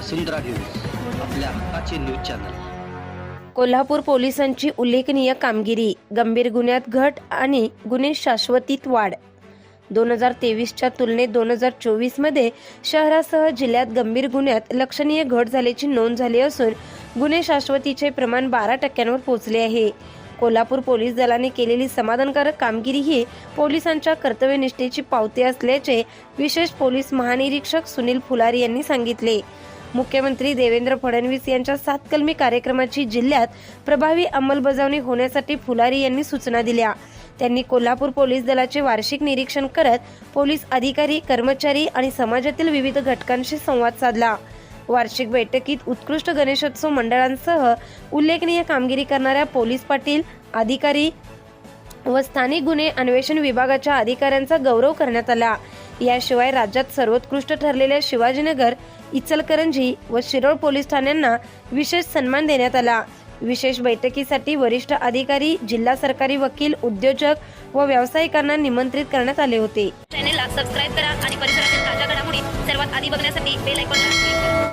वसुंधरा news आपल्या हक्काचे news channel. Kolhapur पोलिसांची उल्लेखनीय कामगिरी गंभीर गुन्ह्यात घट आणि गुन्हे शाश्वतीत वाढ. दोन हजार तेवीसच्या तुलनेत दोन हजार चोवीसमध्ये शहरासह जिल्ह्यात गंभीर गुन्ह्यात लक्षणीय घट झाल्याची नोंद झाली असून गुन्हे शाश्वतीचे प्रमाण बारा टक्क्यांवर पोहोचले आहे. कोल्हापूर पोलीस दलाने केलेली समाधानकारक कामगिरी ही पोलिसांच्या कर्तव्यनिष्ठेची पावती असल्याचे विशेष पोलीस महानिरीक्षक सुनील फुलारी यांनी सांगितले. मुख्यमंत्री देवेंद्र फडणवीस यांच्या सात कलमी कार्यक्रमाची जिल्ह्यात प्रभावी अंमलबजावणी होण्यासाठी फुलारी यांनी सूचना दिल्या. त्यांनी कोल्हापूर पोलीस दलाचे वार्षिक निरीक्षण करत पोलीस अधिकारी कर्मचारी आणि समाजातील विविध घटकांशी संवाद साधला. वार्षिक बैठकीत उत्कृष्ट गणेशोत्सव मंडळांसह उल्लेखनीय कामगिरी करणाऱ्या पोलीस पाटील अधिकारी व स्थानिक गुन्हे अन्वेषण विभागाच्या अधिकाऱ्यांचा गौरव करण्यात आला. याशिवाय राज्यात सर्वोत्कृष्ट ठरलेल्या शिवाजीनगर इचलकरंजी व शिरोळ पोलीस ठाण्यांना विशेष सन्मान देण्यात आला. विशेष बैठकीसाठी वरिष्ठ अधिकारी जिल्हा सरकारी वकील उद्योजक व व्यावसायिकांना निमंत्रित करण्यात आले होते. चॅनेलला सबस्क्राईब करा आणि परिसरातील ताज्या घडामोडी सर्वात आधी बघण्यासाठी बेल आयकॉनला क्लिक करा.